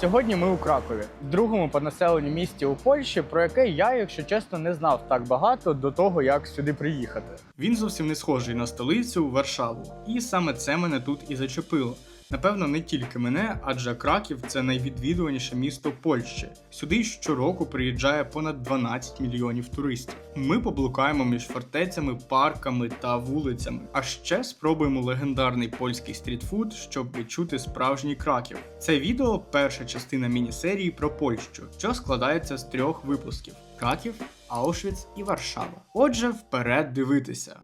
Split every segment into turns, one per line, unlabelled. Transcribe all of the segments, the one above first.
Сьогодні ми у Кракові, другому по населенню місті у Польщі, про яке я, якщо чесно, не знав так багато до того, як сюди приїхати.
Він зовсім не схожий на столицю Варшаву, і саме це мене тут і зачепило. Напевно, не тільки мене, адже Краків це найвідвідуваніше місто Польщі. Сюди щороку приїжджає понад 12 мільйонів туристів. Ми поблукаємо між фортецями, парками та вулицями. А ще спробуємо легендарний польський стрітфуд, щоб відчути справжній краків. Це відео перша частина міні-серії про Польщу, що складається з трьох випусків: Краків, Аушвіц і Варшава. Отже, вперед дивитися.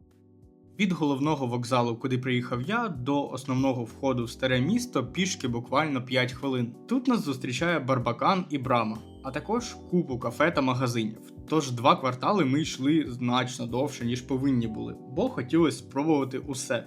Від головного вокзалу, куди приїхав я, до основного входу в старе місто пішки буквально 5 хвилин. Тут нас зустрічає Барбакан і Брама, а також купу кафе та магазинів. Тож два квартали ми йшли значно довше, ніж повинні були, бо хотілося спробувати усе.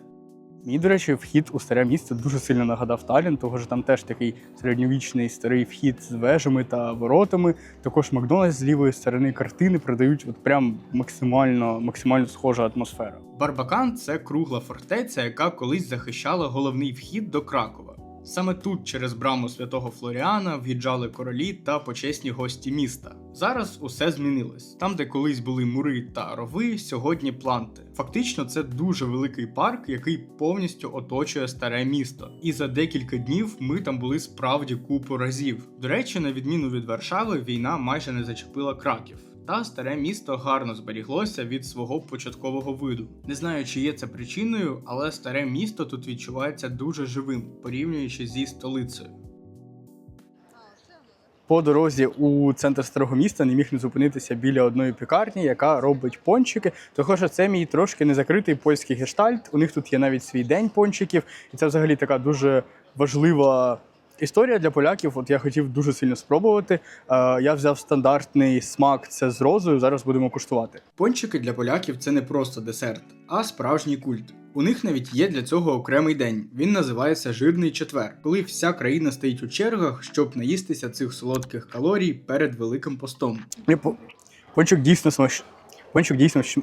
Мені, до речі, вхід у старе місто дуже сильно нагадав Талін, того ж там теж такий середньовічний старий вхід з вежами та воротами. Також Макдональдс з лівої сторони картини продають от прям максимально, максимально схожа атмосфера.
Барбакан це кругла фортеця, яка колись захищала головний вхід до Кракова. Саме тут через браму святого Флоріана в'їжджали королі та почесні гості міста. Зараз усе змінилось. Там, де колись були мури та рови, сьогодні планти. Фактично, це дуже великий парк, який повністю оточує старе місто. І за декілька днів ми там були справді купу разів. До речі, на відміну від Варшави, війна майже не зачепила краків. Та старе місто гарно зберіглося від свого початкового виду. Не знаю, чи є це причиною, але старе місто тут відчувається дуже живим, порівнюючи зі столицею.
По дорозі у центр старого міста не міг не зупинитися біля одної пікарні, яка робить пончики. Що це мій трошки незакритий польський гештальт. У них тут є навіть свій день пончиків, і це взагалі така дуже важлива. Історія для поляків, от я хотів дуже сильно спробувати. Е, я взяв стандартний смак, це з розою. Зараз будемо куштувати.
Пончики для поляків це не просто десерт, а справжній культ. У них навіть є для цього окремий день. Він називається Жирний четвер, коли вся країна стоїть у чергах, щоб наїстися цих солодких калорій перед великим постом.
Пончик дійсно смач... Пончик дійсно щ-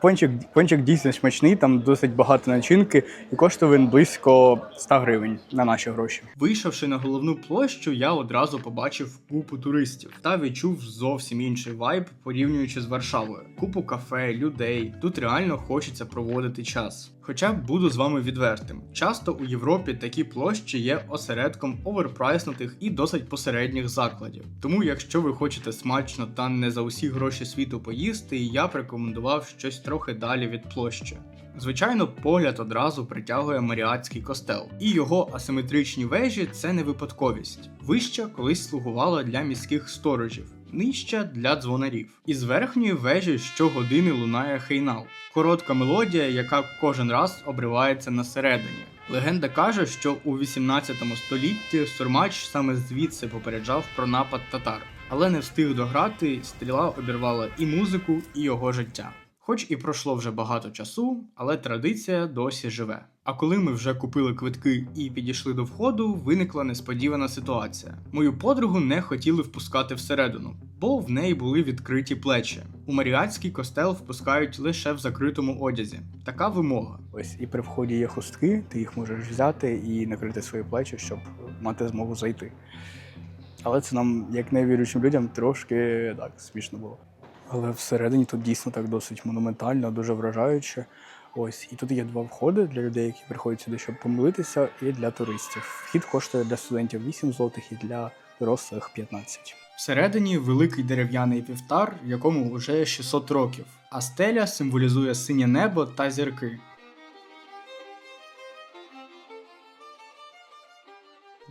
Пончик, пончик дійсно смачний, там досить багато начинки, і коштує він близько 100 гривень на наші гроші.
Вийшовши на головну площу, я одразу побачив купу туристів та відчув зовсім інший вайб, порівнюючи з Варшавою. Купу кафе, людей. Тут реально хочеться проводити час. Хоча буду з вами відвертим. Часто у Європі такі площі є осередком оверпрайснутих і досить посередніх закладів. Тому, якщо ви хочете смачно та не за усі гроші світу поїсти, я б рекомендував щось трохи далі від площі. Звичайно, погляд одразу притягує Маріатський костел, і його асиметричні вежі це не випадковість. Вища колись слугувала для міських сторожів, нижча для дзвонарів. Із верхньої вежі щогодини лунає хейнал. Коротка мелодія, яка кожен раз обривається на середині. Легенда каже, що у 18 столітті Сурмач саме звідси попереджав про напад татар, але не встиг дограти, стріла обірвала і музику, і його життя. Хоч і пройшло вже багато часу, але традиція досі живе. А коли ми вже купили квитки і підійшли до входу, виникла несподівана ситуація. Мою подругу не хотіли впускати всередину, бо в неї були відкриті плечі. У Маріатський костел впускають лише в закритому одязі. Така вимога.
Ось і при вході є хустки, ти їх можеш взяти і накрити свої плечі, щоб мати змогу зайти. Але це нам, як невіруючим людям, трошки так смішно було. Але всередині тут дійсно так досить монументально, дуже вражаюче. Ось, і тут є два входи для людей, які приходять сюди, щоб помилитися, і для туристів. Вхід коштує для студентів 8 злотих і для дорослих 15.
Всередині великий дерев'яний півтар, якому вже 600 років, а стеля символізує синє небо та зірки.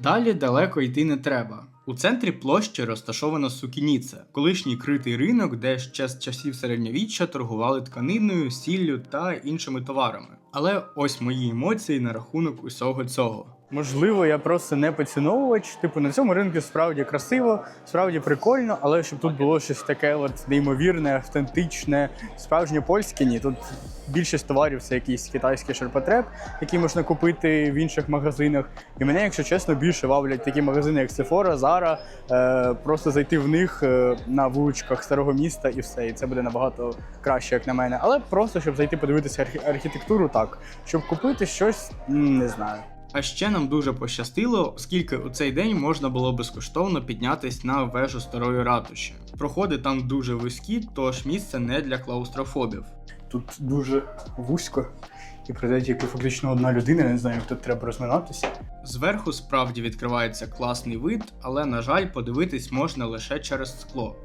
Далі далеко йти не треба. У центрі площі розташована сукініця, колишній критий ринок, де ще з часів середньовіччя торгували тканиною, сіллю та іншими товарами. Але ось мої емоції на рахунок усього цього.
Можливо, я просто не поціновувач. Типу, на цьому ринку справді красиво, справді прикольно, але щоб тут було щось таке от неймовірне, автентичне, справжнє польське, ні. Тут більшість товарів це якийсь китайський ширпотреб, який можна купити в інших магазинах. І мене, якщо чесно, більше вавлять такі магазини, як Sephora, Zara, е, просто зайти в них е, на вуличках старого міста і все. І це буде набагато краще, як на мене. Але просто щоб зайти подивитися архі- архітектуру, так. Щоб купити щось, не знаю.
А ще нам дуже пощастило, оскільки у цей день можна було безкоштовно піднятись на вежу старої ратуші. Проходи там дуже вузькі, тож місце не для клаустрофобів.
Тут дуже вузько, і прийде тільки фактично одна людина, я не знаю, як тут треба розминатися.
Зверху справді відкривається класний вид, але, на жаль, подивитись можна лише через скло.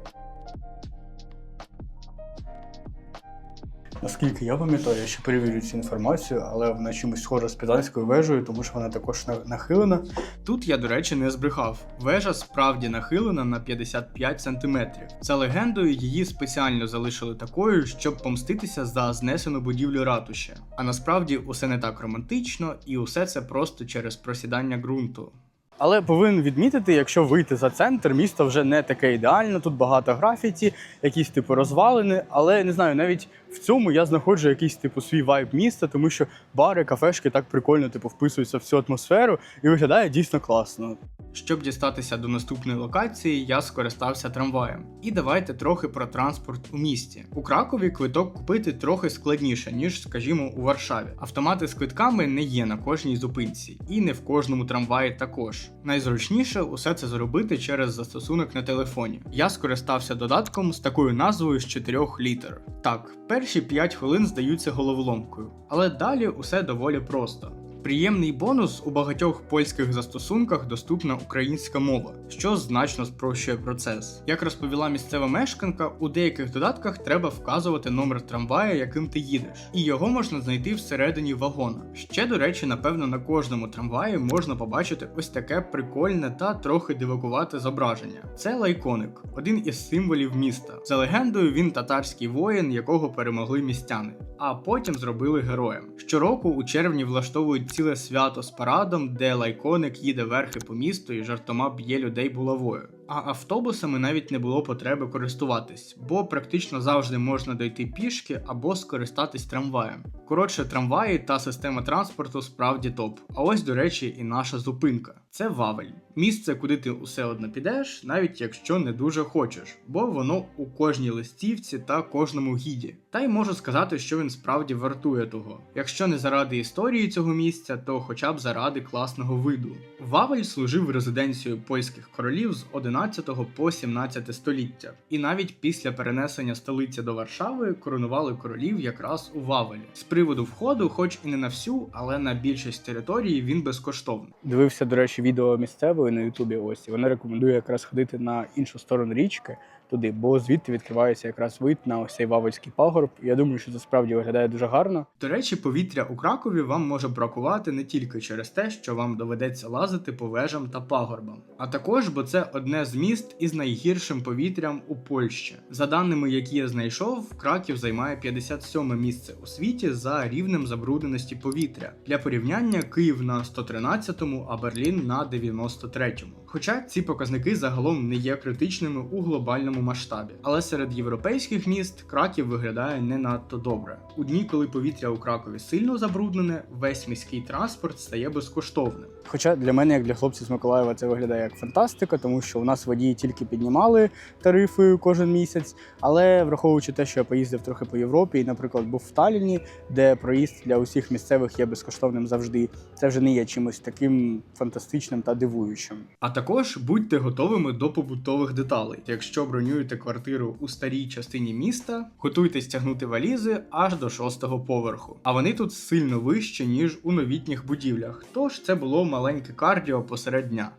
Наскільки я пам'ятаю, я ще перевірю цю інформацію, але вона чимось схожа з Пізанською вежею, тому що вона також на- нахилена.
Тут я, до речі, не збрехав. Вежа справді нахилена на 55 см. За легендою, її спеціально залишили такою, щоб помститися за знесену будівлю ратуші. А насправді усе не так романтично, і усе це просто через просідання ґрунту.
Але повинен відмітити, якщо вийти за центр, місто вже не таке ідеальне. Тут багато графіті, якісь типу розвалини. Але не знаю, навіть в цьому я знаходжу якийсь типу свій вайб міста, тому що бари, кафешки так прикольно типу вписуються в цю атмосферу і виглядає дійсно класно.
Щоб дістатися до наступної локації, я скористався трамваєм. І давайте трохи про транспорт у місті. У Кракові квиток купити трохи складніше, ніж, скажімо, у Варшаві. Автомати з квитками не є на кожній зупинці, і не в кожному трамваї також. Найзручніше усе це зробити через застосунок на телефоні. Я скористався додатком з такою назвою з 4 літер. Так, перші 5 хвилин здаються головоломкою, але далі усе доволі просто. Приємний бонус у багатьох польських застосунках доступна українська мова, що значно спрощує процес. Як розповіла місцева мешканка, у деяких додатках треба вказувати номер трамвая, яким ти їдеш, і його можна знайти всередині вагона. Ще, до речі, напевно, на кожному трамваї можна побачити ось таке прикольне та трохи дивакувате зображення. Це лайконик, один із символів міста. За легендою, він татарський воїн, якого перемогли містяни, а потім зробили героєм. Щороку у червні влаштовують ціле свято з парадом, де лайконик їде верхи по місту і жартома б'є людей булавою. А автобусами навіть не було потреби користуватись, бо практично завжди можна дойти пішки або скористатись трамваєм. Коротше, трамваї та система транспорту справді топ. А ось, до речі, і наша зупинка. Це Вавель. Місце, куди ти усе одно підеш, навіть якщо не дуже хочеш, бо воно у кожній листівці та кожному гіді. Та й можу сказати, що він справді вартує того. Якщо не заради історії цього місця, то хоча б заради класного виду. Вавель служив резиденцією польських королів з 11 по 17 століття, і навіть після перенесення столиці до Варшави коронували королів якраз у Вавелі. З приводу входу, хоч і не на всю, але на більшість території він безкоштовний.
Дивився, до речі, відео місцевої на Ютубі. Ось і вона рекомендує якраз ходити на іншу сторону річки туди, бо звідти відкривається якраз вид на ось цей Вавельський пагорб. Я думаю, що це справді виглядає дуже гарно.
До речі, повітря у Кракові вам може бракувати не тільки через те, що вам доведеться лазити по вежам та пагорбам, а також, бо це одне з міст із найгіршим повітрям у Польщі. За даними, які я знайшов, Краків займає 57 місце у світі за рівнем забрудненості повітря. Для порівняння Київ на 113-му, а Берлін на 93-му. Хоча ці показники загалом не є критичними у глобальному масштабі, але серед європейських міст Краків виглядає не надто добре. У дні, коли повітря у Кракові сильно забруднене, весь міський транспорт стає безкоштовним.
Хоча для мене, як для хлопців з Миколаєва, це виглядає як фантастика, тому що у нас водії тільки піднімали тарифи кожен місяць. Але враховуючи те, що я поїздив трохи по Європі, і, наприклад, був в Талліні, де проїзд для усіх місцевих є безкоштовним завжди, це вже не є чимось таким фантастичним та дивуючим.
А також будьте готовими до побутових деталей. Якщо бронюєте квартиру у старій частині міста, готуйтесь тягнути валізи аж до шостого поверху. А вони тут сильно вищі, ніж у новітніх будівлях. Тож це було маленьке кардіо посеред дня.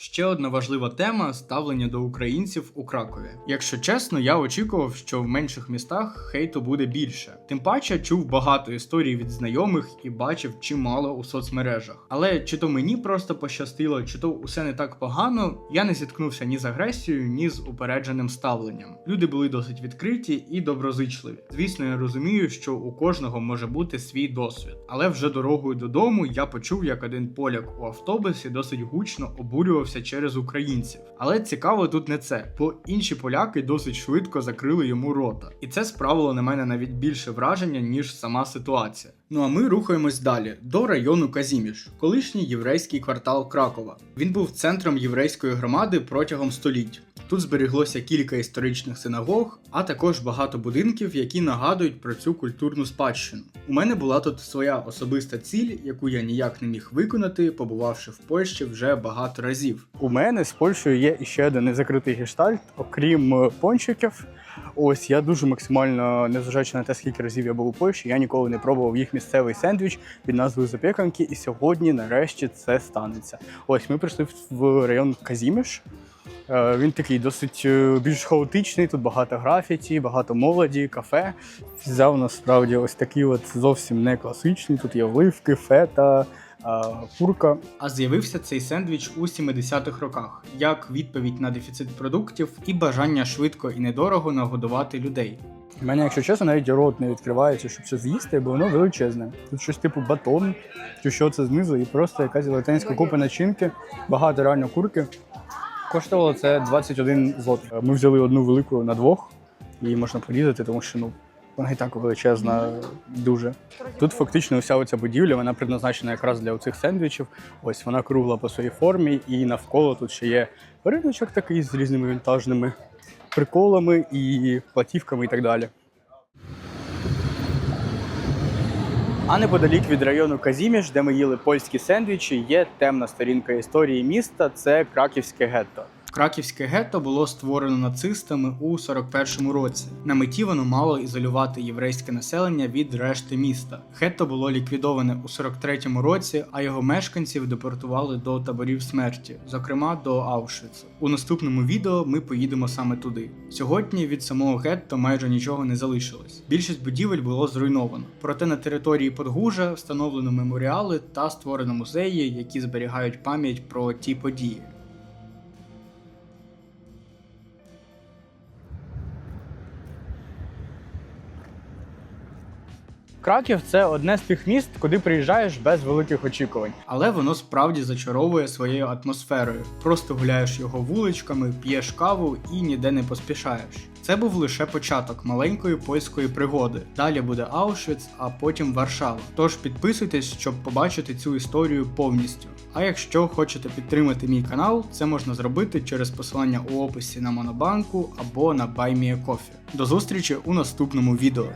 Ще одна важлива тема ставлення до українців у Кракові. Якщо чесно, я очікував, що в менших містах хейту буде більше. Тим паче чув багато історій від знайомих і бачив чимало у соцмережах. Але чи то мені просто пощастило, чи то усе не так погано, я не зіткнувся ні з агресією, ні з упередженим ставленням. Люди були досить відкриті і доброзичливі. Звісно, я розумію, що у кожного може бути свій досвід. Але вже дорогою додому я почув, як один поляк у автобусі досить гучно обурювався через українців. Але цікаво тут не це, бо інші поляки досить швидко закрили йому рота. І це справило на мене навіть більше враження, ніж сама ситуація. Ну а ми рухаємось далі до району Казіміш, колишній єврейський квартал Кракова. Він був центром єврейської громади протягом століть. Тут зберіглося кілька історичних синагог, а також багато будинків, які нагадують про цю культурну спадщину. У мене була тут своя особиста ціль, яку я ніяк не міг виконати, побувавши в Польщі вже багато разів.
У мене з Польщею є ще один незакритий гештальт, окрім е, пончиків. Ось я дуже максимально, незважаючи на те, скільки разів я був у Польщі, я ніколи не пробував їх місцевий сендвіч під назвою запіканки, і сьогодні, нарешті, це станеться. Ось ми прийшли в- район Казіміш. Е, Він такий досить е, більш хаотичний, тут багато графіті, багато молоді, кафе. Взяв насправді ось такий от зовсім не класичний. Тут є оливки, фета, курка.
А з'явився цей сендвіч у 70-х роках як відповідь на дефіцит продуктів і бажання швидко і недорого нагодувати людей.
У мене, якщо чесно, навіть рот не відкривається, щоб це з'їсти, бо воно величезне. Тут щось типу батон, чи що це знизу, і просто якась велетенська купа начинки, багато реально курки. Коштувало це 21 злотих. Ми взяли одну велику на двох, її можна порізати, тому що ну. Вона і так величезна, дуже. Тут фактично вся оця будівля, вона предназначена якраз для оцих сендвічів. Ось вона кругла по своїй формі, і навколо тут ще є риночок такий з різними вінтажними приколами і платівками і так далі. А неподалік від району Казіміш, де ми їли польські сендвічі, є темна сторінка історії міста. Це краківське гетто.
Краківське гетто було створено нацистами у 41-му році. На меті воно мало ізолювати єврейське населення від решти міста. Гетто було ліквідоване у 43-му році, а його мешканців депортували до таборів смерті, зокрема до Аушвіцу. У наступному відео ми поїдемо саме туди. Сьогодні від самого гетто майже нічого не залишилось. Більшість будівель було зруйновано. Проте на території Подгужа встановлено меморіали та створено музеї, які зберігають пам'ять про ті події.
Краків це одне з тих міст, куди приїжджаєш без великих очікувань.
Але воно справді зачаровує своєю атмосферою. Просто гуляєш його вуличками, п'єш каву і ніде не поспішаєш. Це був лише початок маленької польської пригоди. Далі буде Аушвіц, а потім Варшава. Тож підписуйтесь, щоб побачити цю історію повністю. А якщо хочете підтримати мій канал, це можна зробити через посилання у описі на Монобанку або на BuyMeACoffee. До зустрічі у наступному відео.